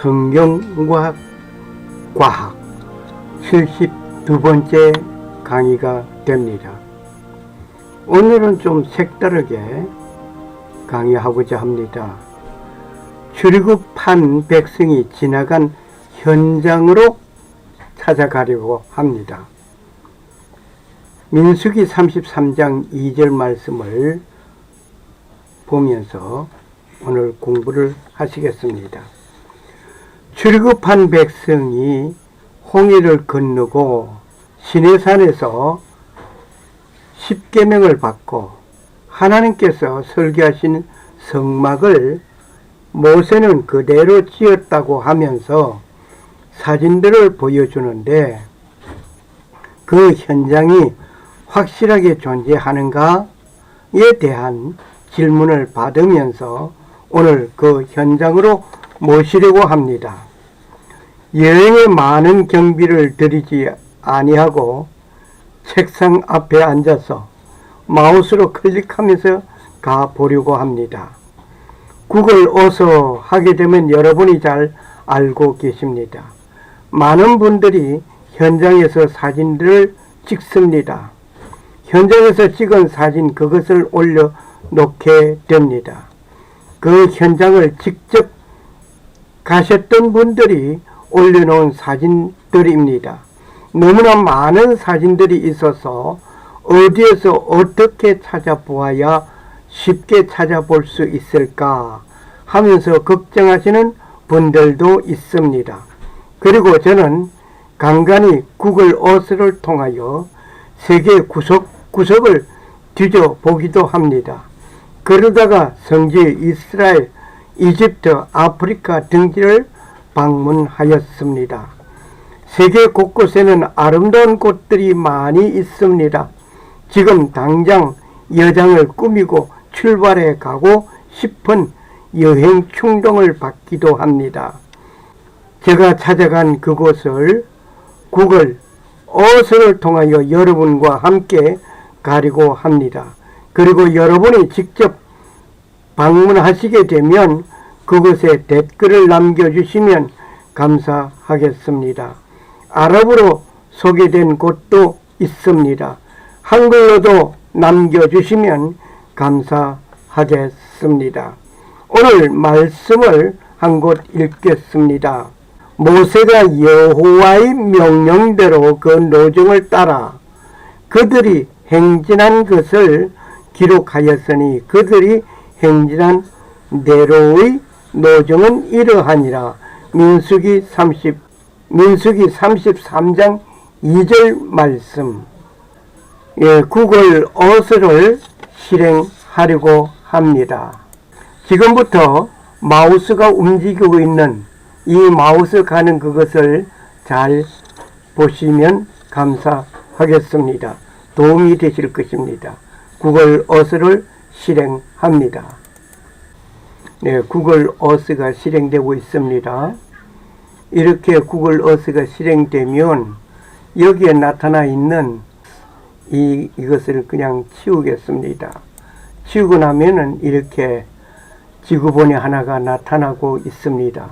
성경과 과학 72번째 강의가 됩니다. 오늘은 좀 색다르게 강의하고자 합니다. 출국한 백성이 지나간 현장으로 찾아가려고 합니다. 민수기 33장 2절 말씀을 보면서 오늘 공부를 하시겠습니다. 출급한 백성이 홍해를 건너고 시내산에서 십계명을 받고 하나님께서 설계하신 성막을 모세는 그대로 지었다고 하면서 사진들을 보여주는데 그 현장이 확실하게 존재하는가에 대한 질문을 받으면서 오늘 그 현장으로 모시려고 합니다. 여행에 많은 경비를 들이지 아니하고 책상 앞에 앉아서 마우스로 클릭하면서 가 보려고 합니다. 구글 어서 하게 되면 여러분이 잘 알고 계십니다. 많은 분들이 현장에서 사진들을 찍습니다. 현장에서 찍은 사진 그것을 올려 놓게 됩니다. 그 현장을 직접 가셨던 분들이 올려놓은 사진들입니다. 너무나 많은 사진들이 있어서 어디에서 어떻게 찾아보아야 쉽게 찾아볼 수 있을까 하면서 걱정하시는 분들도 있습니다. 그리고 저는 간간히 구글 어스를 통하여 세계 구석구석을 뒤져보기도 합니다. 그러다가 성지 이스라엘, 이집트, 아프리카 등지를 방문하였습니다. 세계 곳곳에는 아름다운 곳들이 많이 있습니다. 지금 당장 여장을 꾸미고 출발해 가고 싶은 여행 충동을 받기도 합니다. 제가 찾아간 그곳을 구글 어선을 통하여 여러분과 함께 가려고 합니다. 그리고 여러분이 직접 방문하시게 되면 그곳에 댓글을 남겨주시면 감사하겠습니다. 아랍어로 소개된 곳도 있습니다. 한글로도 남겨주시면 감사하겠습니다. 오늘 말씀을 한 곳 읽겠습니다. 모세가 여호와의 명령대로 그 노정을 따라 그들이 행진한 것을 기록하였으니 그들이 행진한 대로의 노정은 이러하니라. 민수기 30 민수기 33장 2절 말씀. 예, 구글 어스를 실행하려고 합니다. 지금부터 마우스가 움직이고 있는 이 마우스 가는 그것을 잘 보시면 감사하겠습니다. 도움이 되실 것입니다. 구글 어스를 실행합니다. 네, 구글 어스가 실행되고 있습니다. 이렇게 구글 어스가 실행되면 여기에 나타나 있는 이, 이것을 그냥 치우겠습니다. 치우고 나면은 이렇게 지구본이 하나가 나타나고 있습니다.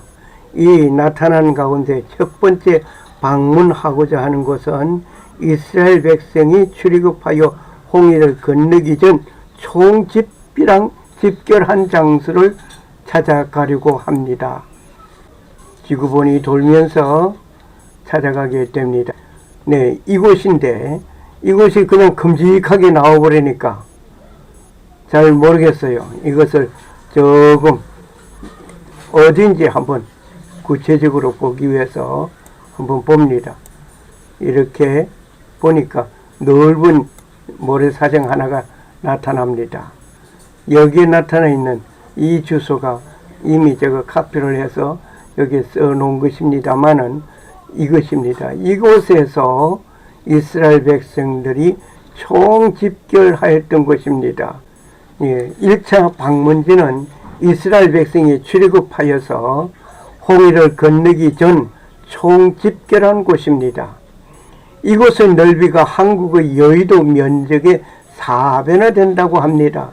이 나타난 가운데 첫 번째 방문하고자 하는 것은 이스라엘 백성이 출애굽하여 홍해를 건너기 전 총집비랑 집결한 장소를 찾아가려고 합니다. 지구본이 돌면서 찾아가게 됩니다. 네, 이곳인데 이곳이 그냥 큼직하게 나와버리니까 잘 모르겠어요. 이것을 조금 어딘지 한번 구체적으로 보기 위해서 한번 봅니다. 이렇게 보니까 넓은 모래사장 하나가 나타납니다. 여기에 나타나 있는 이 주소가 이미 제가 카피를 해서 여기에 써 놓은 것입니다만은 이것입니다. 이곳에서 이스라엘 백성들이 총 집결하였던 것입니다. 예, 1차 방문지는 이스라엘 백성이 출애굽하여서 홍해를 건너기 전 총 집결한 곳입니다. 이곳의 넓이가 한국의 여의도 면적의 4배나 된다고 합니다.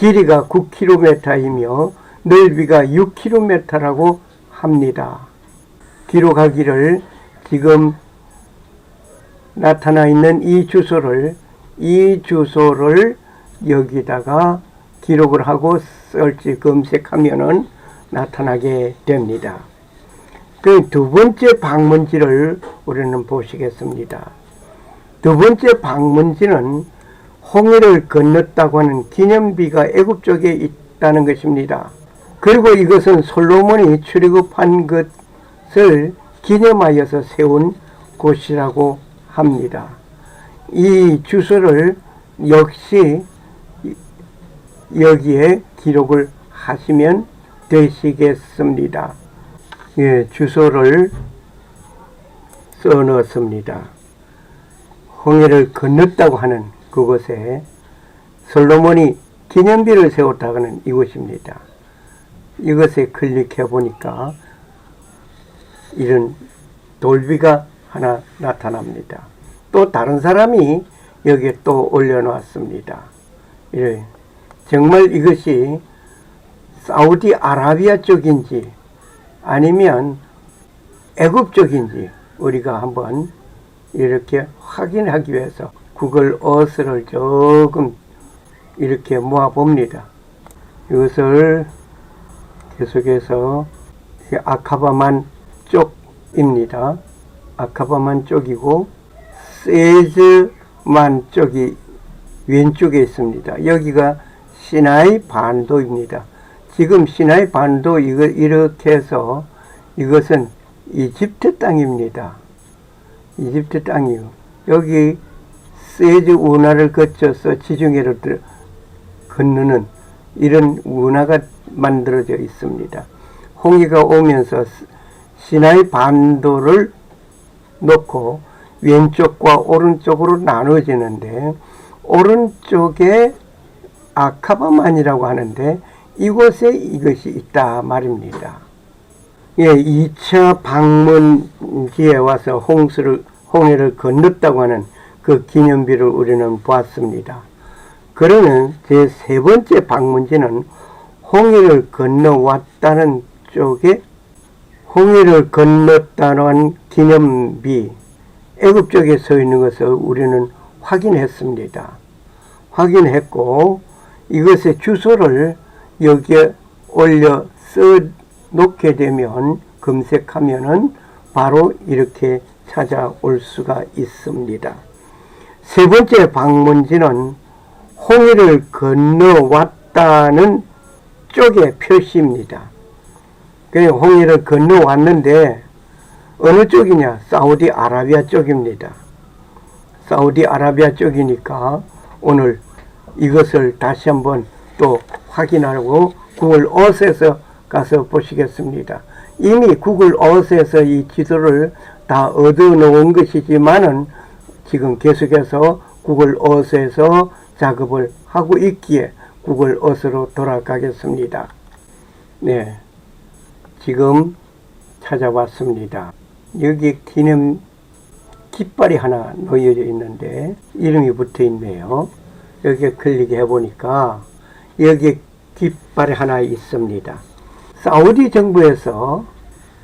길이가 9km이며 넓이가 6km라고 합니다. 기록하기를 지금 나타나 있는 이 주소를 이 주소를 여기다가 기록을 하고 설치 검색하면은 나타나게 됩니다. 그 두 번째 방문지를 우리는 보시겠습니다. 두 번째 방문지는 홍해를 건넜다고 하는 기념비가 애굽 쪽에 있다는 것입니다. 그리고 이것은 솔로몬이 출애굽한 것을 기념하여서 세운 곳이라고 합니다. 이 주소를 역시 여기에 기록을 하시면 되시겠습니다. 예, 주소를 써 넣었습니다. 홍해를 건넜다고 하는 그곳에 솔로몬이 기념비를 세웠다고 하는 이곳입니다. 이것에 클릭해 보니까 이런 돌비가 하나 나타납니다. 또 다른 사람이 여기에 또 올려놓았습니다. 예, 정말 이것이 사우디 아라비아 쪽인지 아니면 애굽 쪽인지 우리가 한번 이렇게 확인하기 위해서 구글 어스를 조금 이렇게 모아 봅니다. 이것을 계속해서 이 아카바만 쪽입니다. 아카바만 쪽이고 세즈만 쪽이 왼쪽에 있습니다. 여기가 시나이 반도입니다. 지금 시나이 반도 이거 이렇게 해서 이것은 이집트 땅입니다. 이집트 땅이요. 여기 세즈 운하를 거쳐서 지중해로 들- 건너는 이런 운하가 만들어져 있습니다. 홍해가 오면서 스- 시나이 반도를 놓고 왼쪽과 오른쪽으로 나눠지는데 오른쪽에 아카바만이라고 하는데 이곳에 이것이 있다 말입니다. 예, 2차 방문지에 와서 홍수를, 홍해를 건넜다고 하는 그 기념비를 우리는 보았습니다. 그러면 제세 번째 방문지는 홍해를 건너왔다는 쪽에 홍해를 건넜다는 기념비 애굽 쪽에 서 있는 것을 우리는 확인했습니다. 확인했고 이것의 주소를 여기에 올려 써 놓게 되면 검색하면은 바로 이렇게 찾아올 수가 있습니다. 세 번째 방문지는 홍해를 건너왔다는 쪽의 표시입니다. 그 홍해를 건너왔는데 어느 쪽이냐? 사우디 아라비아 쪽입니다. 사우디 아라비아 쪽이니까 오늘 이것을 다시 한번 또 확인하고 구글 어스에서 가서 보시겠습니다. 이미 구글 어스에서 이 지도를 다 얻어 놓은 것이지만은 지금 계속해서 구글 어스에서 작업을 하고 있기에 구글 어스로 돌아가겠습니다. 네. 지금 찾아왔습니다. 여기 기념 깃발이 하나 놓여져 있는데 이름이 붙어 있네요. 여기에 클릭해 보니까 여기 깃발이 하나 있습니다. 사우디 정부에서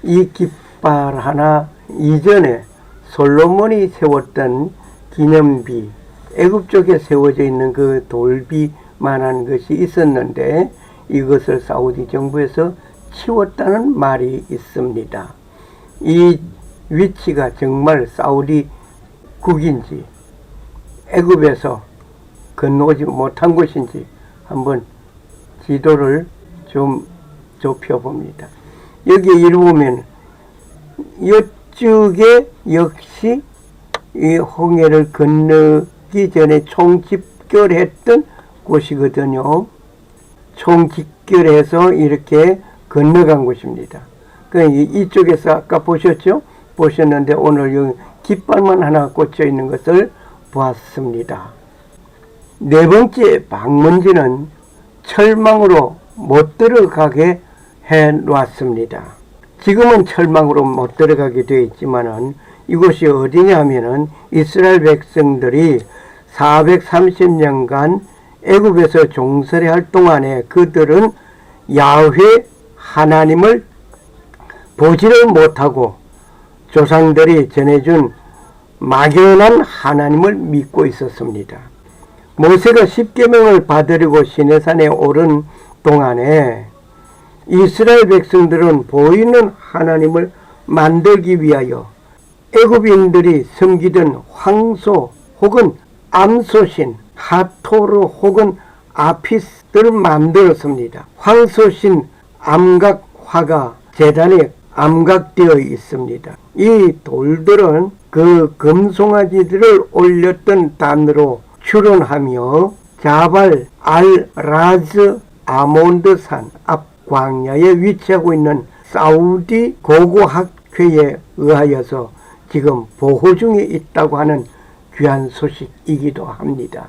이 깃발 하나 이전에 솔로몬이 세웠던 기념비 애굽 쪽에 세워져 있는 그 돌비만한 것이 있었는데 이것을 사우디 정부에서 치웠다는 말이 있습니다. 이 위치가 정말 사우디 국인지 애굽에서 건너오지 못한 곳인지 한번 지도를 좀 좁혀 봅니다. 여기 읽어보면 이 쪽에 역시 이 홍해를 건너기 전에 총집결했던 곳이거든요. 총집결해서 이렇게 건너간 곳입니다. 그 이쪽에서 아까 보셨죠? 보셨는데 오늘 여기 깃발만 하나 꽂혀 있는 것을 보았습니다. 네 번째 방문지는 철망으로 못 들어가게 해 놓았습니다. 지금은 철망으로 못 들어가게 되어 있지만은 이곳이 어디냐 하면은 이스라엘 백성들이 430년간 애굽에서 종살이 할 동안에 그들은 야훼 하나님을 보지를 못하고 조상들이 전해준 막연한 하나님을 믿고 있었습니다. 모세가 십계명을 받으려고 시내산에 오른 동안에 이스라엘 백성들은 보이는 하나님을 만들기 위하여 애굽인들이 섬기던 황소 혹은 암소신, 하토르 혹은 아피스를 만들었습니다. 황소신 암각화가 재단에 암각되어 있습니다. 이 돌들은 그 금송아지들을 올렸던 단으로 추론하며 자발 알 라즈 아몬드산 앞 광야에 위치하고 있는 사우디 고고학회에 의하여서 지금 보호 중에 있다고 하는 귀한 소식이기도 합니다.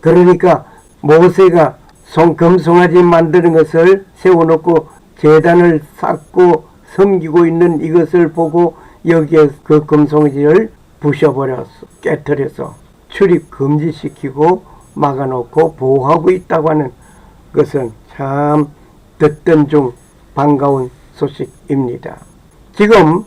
그러니까 모세가 송, 금송아지 만드는 것을 세워놓고 재단을 쌓고 섬기고 있는 이것을 보고 여기에 그 금송아지를 부셔버렸어. 깨뜨려서 출입 금지시키고 막아놓고 보호하고 있다고 하는 것은 참 듣던 중 반가운 소식입니다. 지금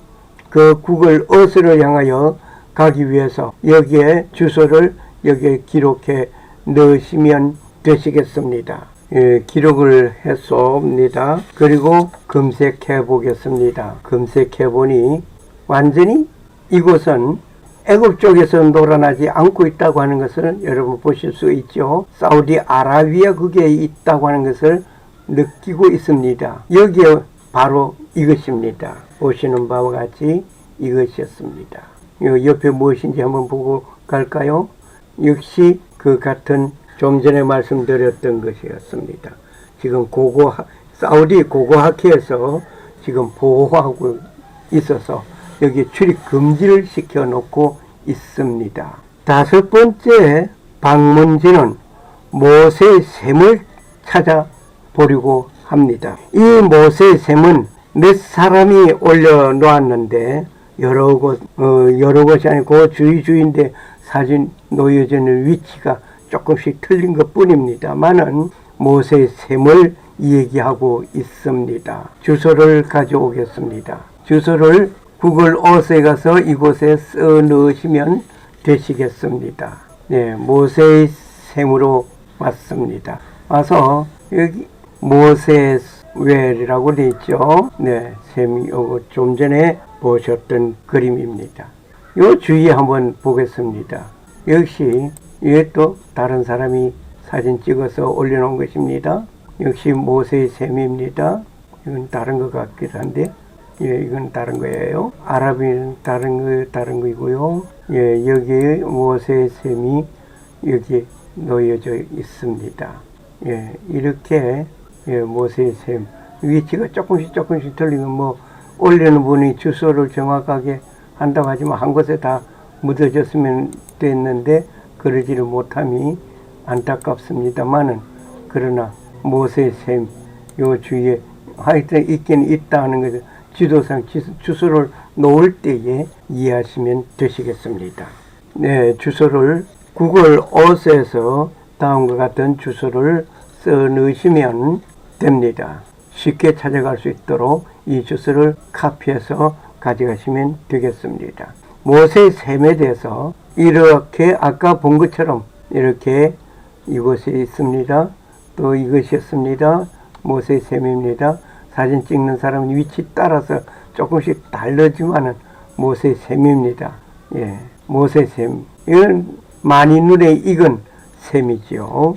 그 구글 어스를 향하여 가기 위해서 여기에 주소를 여기에 기록해 넣으시면 되시겠습니다. 예, 기록을 했습니다. 그리고 검색해 보겠습니다. 검색해 보니 완전히 이곳은 애굽 쪽에서 놀아나지 않고 있다고 하는 것을 여러분 보실 수 있죠. 사우디 아라비아 그게 있다고 하는 것을 느끼고 있습니다. 여기에 바로 이것입니다. 보시는 바와 같이 이것이었습니다. 요 옆에 무엇인지 한번 보고 갈까요? 역시 그 같은 좀 전에 말씀드렸던 것이었습니다. 지금 고고 사우디 고고학회에서 지금 보호하고 있어서 여기 출입 금지를 시켜 놓고 있습니다. 다섯 번째 방문지는 모세의 샘을 찾아 보려고 합니다. 이 모세의 샘은 몇 사람이 올려놓았는데 여러 곳, 어, 여러 곳이 아니고 그 주위 주위인데 사진 놓여져 있는 위치가 조금씩 틀린 것 뿐입니다만은 모세의 샘을 얘기하고 있습니다. 주소를 가져오겠습니다. 주소를 구글 어스에 가서 이곳에 써 넣으시면 되시겠습니다. 네, 모세의 샘으로 왔습니다. 와서 여기 모세 웰이라고 되어 있죠. 네, 샘이 요거 좀 전에 보셨던 그림입니다. 요 주위에 한번 보겠습니다. 역시 이게 또 다른 사람이 사진 찍어서 올려놓은 것입니다. 역시 모세의 샘입니다. 이건 다른 것 같기도 한데, 예, 이건 다른 거예요. 아랍인 다른 거, 다른 거이고요. 예, 여기에 모세의 샘이 여기 놓여져 있습니다. 예, 이렇게, 예, 모세의 샘. 위치가 조금씩 조금씩 틀리면 뭐, 올리는 분이 주소를 정확하게 한다고 하지만 한 곳에 다 묻어졌으면 됐는데, 그러지를 못함이 안타깝습니다만은 그러나 모세의 샘, 요 주위에 하여튼 있긴 있다 하는 것을 지도상 주소를 놓을 때에 이해하시면 되시겠습니다. 네, 주소를 구글 어스에서 다음과 같은 주소를 써 넣으시면 됩니다. 쉽게 찾아갈 수 있도록 이 주소를 카피해서 가져가시면 되겠습니다. 모세의 샘에 대해서 이렇게 아까 본 것처럼 이렇게 이곳에 있습니다. 또 이것이었습니다. 모세의 샘입니다. 사진 찍는 사람 위치 따라서 조금씩 다르지만은 모세의 샘입니다. 예, 모세의 샘. 이건 많이 눈에 익은 샘이죠.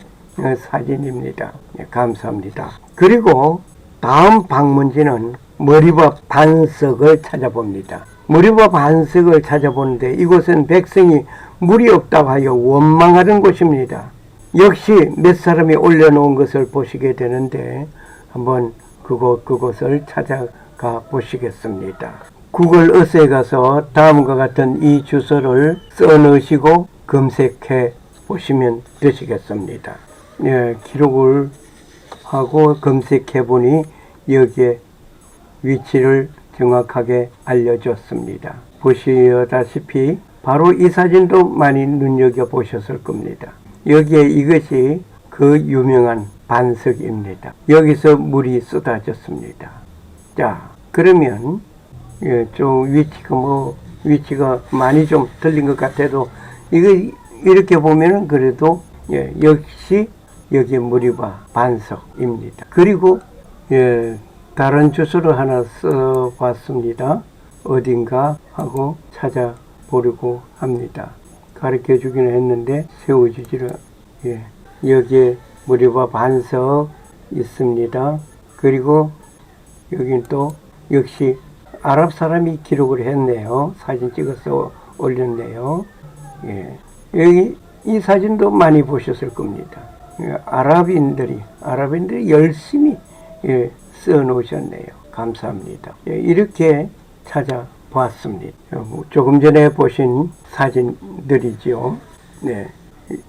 사진입니다. 예, 감사합니다. 그리고 다음 방문지는 머리밥 반석을 찾아봅니다. 무리와 반석을 찾아보는데 이곳은 백성이 물이 없다고 하여 원망하는 곳입니다. 역시 몇 사람이 올려놓은 것을 보시게 되는데 한번 그곳 그곳을 찾아가 보시겠습니다. 구글 어스에 가서 다음과 같은 이 주소를 써 넣으시고 검색해 보시면 되시겠습니다. 예, 기록을 하고 검색해 보니 여기에 위치를 정확하게 알려줬습니다. 보시다시피 바로 이 사진도 많이 눈여겨 보셨을 겁니다. 여기에 이것이 그 유명한 반석입니다. 여기서 물이 쏟아졌습니다. 자, 그러면 예, 좀 위치가 뭐 위치가 많이 좀 틀린 것 같아도 이거 이렇게 보면은 그래도 예, 역시 여기 무리바 반석입니다. 그리고 예, 다른 주소를 하나 써봤습니다. 어딘가 하고 찾아보려고 합니다. 가르쳐 주기는 했는데 세워주지를 예, 여기에 무리바 반석 있습니다. 그리고 여기는 또 역시 아랍 사람이 기록을 했네요. 사진 찍어서 올렸네요. 예. 여기 이 사진도 많이 보셨을 겁니다. 예, 아랍인들이 아랍인들이 열심히 예, 써 놓으셨네요. 감사합니다. 예, 이렇게 찾아보았습니다. 어, 뭐 조금 전에 보신 사진들이죠. 네,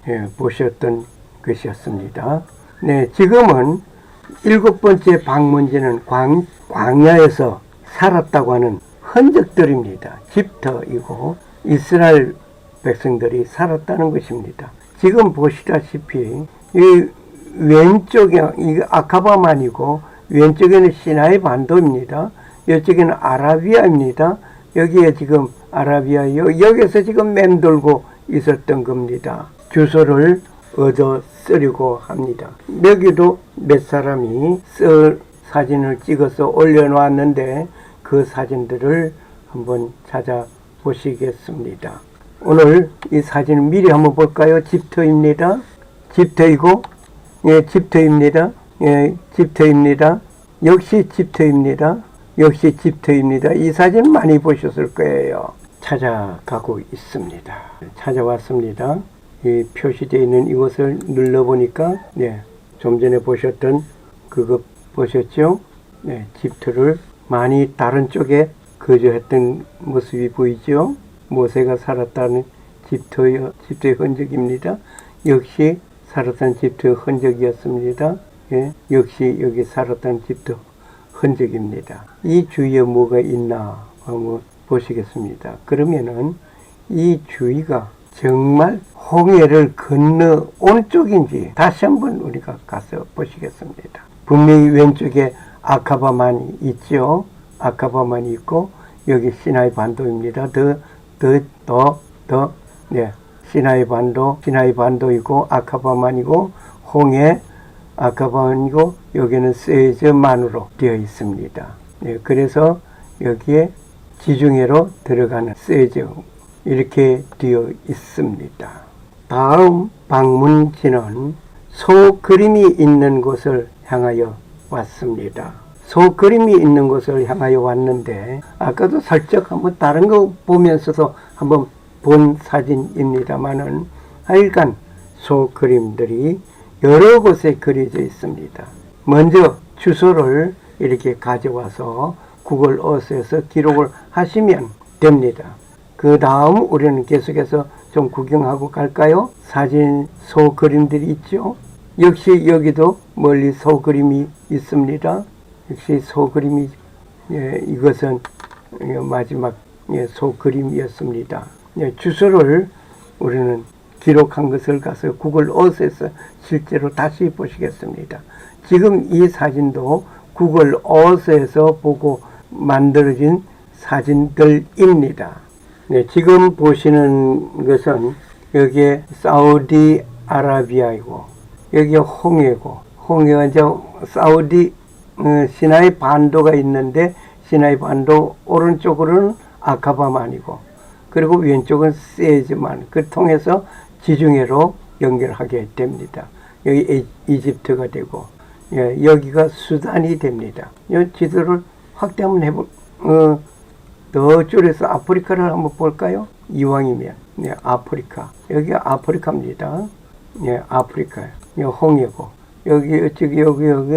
예, 보셨던 것이었습니다. 네, 지금은 일곱 번째 방문지는 광, 광야에서 살았다고 하는 흔적들입니다. 집터이고 이스라엘 백성들이 살았다는 것입니다. 지금 보시다시피 이 왼쪽에 이 아카바만이고 왼쪽에는 시나이 반도입니다. 이쪽에는 아라비아입니다. 여기에 지금 아라비아 여- 여기서 지금 맴돌고 있었던 겁니다. 주소를 얻어 쓰려고 합니다. 여기도 몇 사람이 쓸 사진을 찍어서 올려놓았는데 그 사진들을 한번 찾아보시겠습니다. 오늘 이 사진을 미리 한번 볼까요? 집터입니다. 집터이고, 예, 집터입니다. 예, 집터입니다. 역시 집터입니다. 역시 집터입니다. 이 사진 많이 보셨을 거예요. 찾아가고 있습니다. 찾아왔습니다. 이 표시되어 있는 이것을 눌러보니까, 네, 좀 전에 보셨던 그거 보셨죠? 네, 집터를 많이 다른 쪽에 거주했던 모습이 보이죠? 모세가 살았다는 집터의, 집터의 흔적입니다. 역시 살았던 집터의 흔적이었습니다. 예, 역시 여기 살았던 집터 흔적입니다. 이 주위에 뭐가 있나 한번 보시겠습니다. 그러면은 이 주위가 정말 홍해를 건너 온 쪽인지 다시 한번 우리가 가서 보시겠습니다. 분명히 왼쪽에 아카바만이 있죠. 아카바만이 있고 여기 시나이 반도입니다. 더, 더, 더, 더, 네. 시나이 반도, 시나이 반도이고 아카바만이고 홍해 아카바만이고 여기는 세즈만으로 되어 있습니다. 네, 그래서 여기에 지중해로 들어가는 세즈 이렇게 되어 있습니다. 다음 방문지는 소 그림이 있는 곳을 향하여 왔습니다. 소 그림이 있는 곳을 향하여 왔는데 아까도 살짝 한번 다른 거 보면서도 한번 본 사진입니다만은 하여간 소 그림들이 여러 곳에 그려져 있습니다. 먼저 주소를 이렇게 가져와서 구글 어스에서 기록을 하시면 됩니다. 그 다음 우리는 계속해서 좀 구경하고 갈까요? 사진 소 그림들이 있죠. 역시 여기도 멀리 소 그림이 있습니다. 역시 소 그림이 예, 이것은 예, 마지막 예, 소 그림이었습니다. 예, 주소를 우리는 기록한 것을 가서 구글 어스에서 실제로 다시 보시겠습니다. 지금 이 사진도 구글 어스에서 보고 만들어진 사진들입니다. 네, 지금 보시는 것은 여기에 사우디 아라비아이고 여기 홍해고 홍해가 이제 사우디 어, 시나이 반도가 있는데 시나이 반도 오른쪽으로는 아카바만이고 그리고 왼쪽은 세즈만 그 통해서 지중해로 연결하게 됩니다. 여기 이- 이집트가 되고 예, 여기가 수단이 됩니다. 이 지도를 확대 한번 해볼 어, 더 줄여서 아프리카를 한번 볼까요? 이왕이면 네, 아프리카 여기가 아프리카입니다. 네, 아프리카 이 홍해고 여기 어쩌기 여기 여기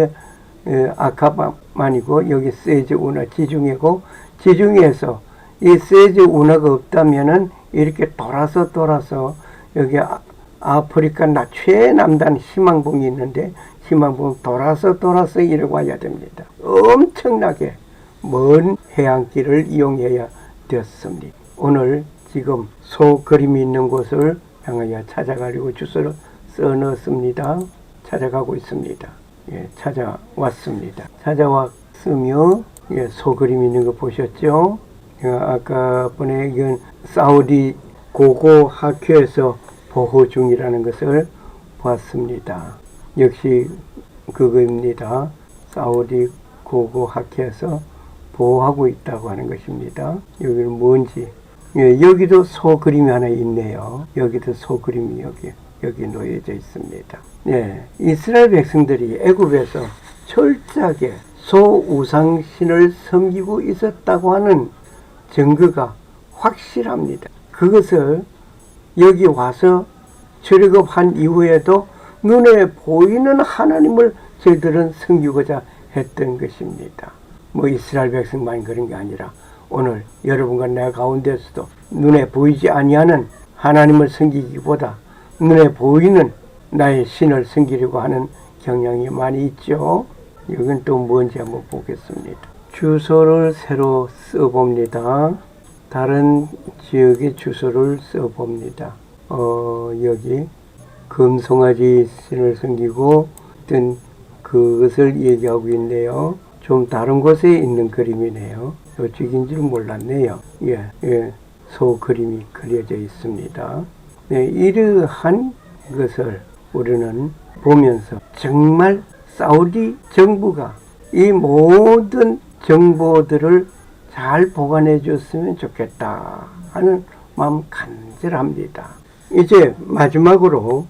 에, 아카바만이고 여기 세즈 운하 지중해고 지중해에서 이 세즈 운하가 없다면은 이렇게 돌아서 돌아서 여기 아, 아프리카 나 최남단 희망봉이 있는데 희망봉 돌아서 돌아서 이래 와야 됩니다. 엄청나게 먼 해안길을 이용해야 되었습니다. 오늘 지금 소 그림이 있는 곳을 향하여 찾아가려고 주소를 써 넣었습니다. 찾아가고 있습니다. 예, 찾아왔습니다. 찾아왔으며 예, 소 그림 있는 거 보셨죠? 어, 아까 이건 사우디 고고 학교에서 보호 중이라는 것을 보았습니다. 역시 그거입니다. 사우디 고고 학교에서 보호하고 있다고 하는 것입니다. 여기는 뭔지. 예, 여기도 소 그림이 하나 있네요. 여기도 소 그림이 여기 여기 놓여져 있습니다. 예, 이스라엘 백성들이 애굽에서 철저하게 소 우상신을 섬기고 있었다고 하는 증거가 확실합니다. 그것을 여기 와서 출애굽한 이후에도 눈에 보이는 하나님을 저희들은 섬기고자 했던 것입니다. 뭐 이스라엘 백성만 그런 게 아니라 오늘 여러분과 내 가운데서도 눈에 보이지 아니하는 하나님을 섬기기보다 눈에 보이는 나의 신을 섬기려고 하는 경향이 많이 있죠. 이건 또 뭔지 한번 보겠습니다. 주소를 새로 써봅니다. 다른 지역의 주소를 써봅니다. 어, 여기 금송아지 신을 섬기고 어떤 그것을 얘기하고 있네요. 좀 다른 곳에 있는 그림이네요. 이쪽인 줄 몰랐네요. 예, 예, 소 그림이 그려져 있습니다. 네, 이러한 것을 우리는 보면서 정말 사우디 정부가 이 모든 정보들을 잘 보관해 줬으면 좋겠다 하는 마음 간절합니다. 이제 마지막으로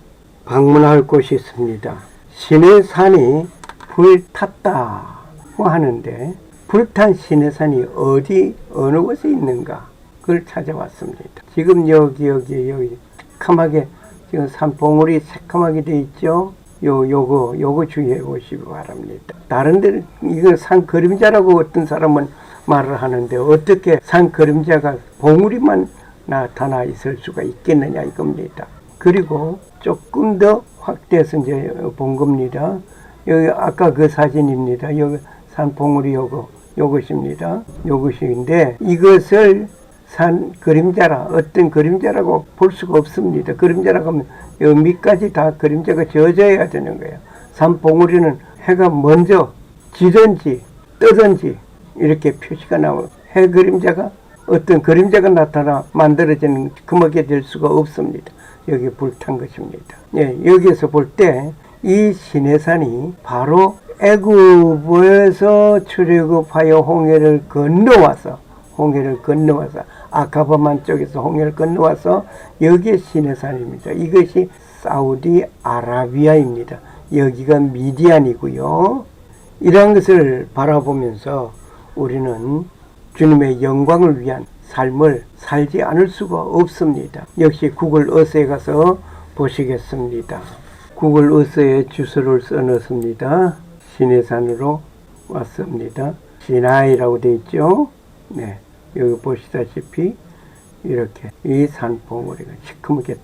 방문할 곳이 있습니다. 신의 산이 불탔다고 하는데 불탄 신의 산이 어디 어느 곳에 있는가 그걸 찾아왔습니다. 지금 여기 여기 여기 새카맣게 지금 산봉우리 새카맣게 돼 있죠. 요 요거 요거 주의해 보시기 바랍니다. 다른 데는 이거 산 그림자라고 어떤 사람은 말을 하는데 어떻게 산 그림자가 봉우리만 나타나 있을 수가 있겠느냐 이겁니다. 그리고 조금 더 확대해서 이제 본 겁니다. 여기 아까 그 사진입니다. 여기 산봉우리 요거 요것입니다. 요것인데 이것을 산 그림자라 어떤 그림자라고 볼 수가 없습니다. 그림자라고 하면 여 밑까지 다 그림자가 젖어야 되는 거예요. 산 봉우리는 해가 먼저 지든지 뜨든지 이렇게 표시가 나오고 해 그림자가 어떤 그림자가 나타나 만들어지는 금하게 될 수가 없습니다. 여기 불탄 것입니다. 예, 여기에서 볼 때이 시내산이 바로 애굽에서 출애굽하여 홍해를 건너와서 홍해를 건너와서 아카바만 쪽에서 홍해를 건너와서 여기에 시내산입니다. 이것이 사우디 아라비아입니다. 여기가 미디안이고요. 이러한 것을 바라보면서 우리는 주님의 영광을 위한 삶을 살지 않을 수가 없습니다. 역시 구글 어스에 가서 보시겠습니다. 구글 어스에 주소를 써놓습니다. 시내산으로 왔습니다. 시나이라고 되어 있죠. 네, 여기 보시다시피 이렇게 이 산봉우리가 시커멓게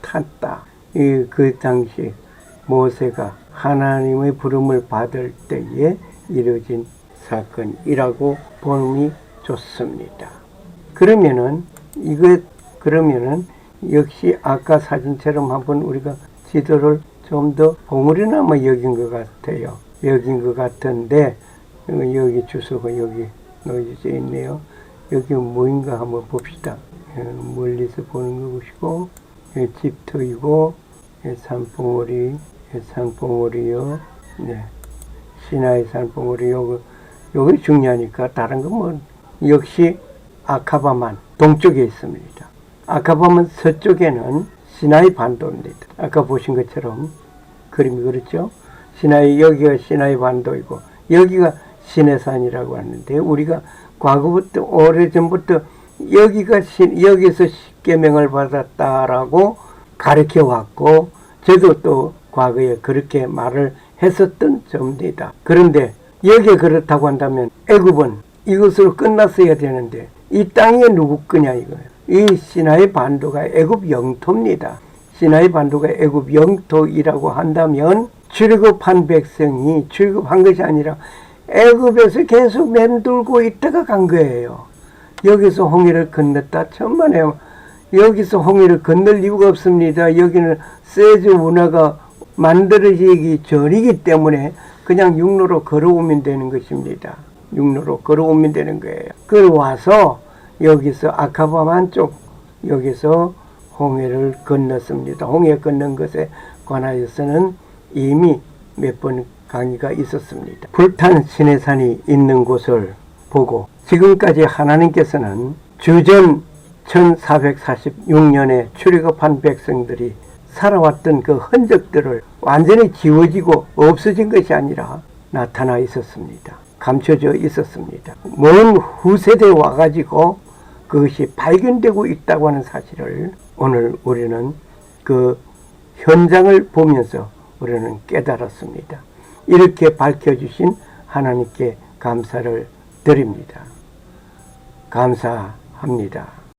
탔다. 이 그 당시 모세가 하나님의 부름을 받을 때에 이루어진 사건이라고 보름이 좋습니다. 그러면은 이거 그러면은 역시 아까 사진처럼 한번 우리가 지도를 좀 더 봉우리나마 여긴 것 같아요. 여긴 것 같은데 어, 여기 주소가 여기 놓여져 있네요. 여기 뭐인가 한번 봅시다. 어, 멀리서 보는 것이고 예, 집터이고 예, 산봉우리 예, 산봉우리요. 네. 시나이 산봉우리 요거 요게 중요하니까 다른 건 뭐 역시 아카바만 동쪽에 있습니다. 아카바만 서쪽에는 시나이 반도입니다. 아까 보신 것처럼 그림이 그렇죠? 시나이 여기가 시나이 반도이고 여기가 시내산이라고 하는데 우리가 과거부터 오래 전부터 여기가 신, 여기서 십계명을 받았다라고 가르쳐 왔고 저도 또 과거에 그렇게 말을 했었던 점입니다. 그런데 여기에 그렇다고 한다면 애굽은 이것으로 끝났어야 되는데 이 땅이 누구 거냐 이거예요. 이 시나이 반도가 애굽 영토입니다. 시나이 반도가 애굽 영토이라고 한다면 출애굽한 백성이 출애굽한 것이 아니라 애굽에서 계속 맴돌고 있다가 간 거예요. 여기서 홍해를 건넜다 천만에 여기서 홍해를 건널 이유가 없습니다. 여기는 세즈 문화가 만들어지기 전이기 때문에 그냥 육로로 걸어오면 되는 것입니다. 육로로 걸어오면 되는 거예요. 그걸 와서 여기서 아카바만 쪽 여기서 홍해를 건넜습니다. 홍해 건넌 것에 관하여서는 이미 몇번 강의가 있었습니다. 불탄 시내산이 있는 곳을 보고 지금까지 하나님께서는 주전 1446년에 출애굽한 백성들이 살아왔던 그 흔적들을 완전히 지워지고 없어진 것이 아니라 나타나 있었습니다. 감춰져 있었습니다. 먼 후세대에 와가지고 그것이 발견되고 있다고 하는 사실을 오늘 우리는 그 현장을 보면서 우리는 깨달았습니다. 이렇게 밝혀주신 하나님께 감사를 드립니다. 감사합니다.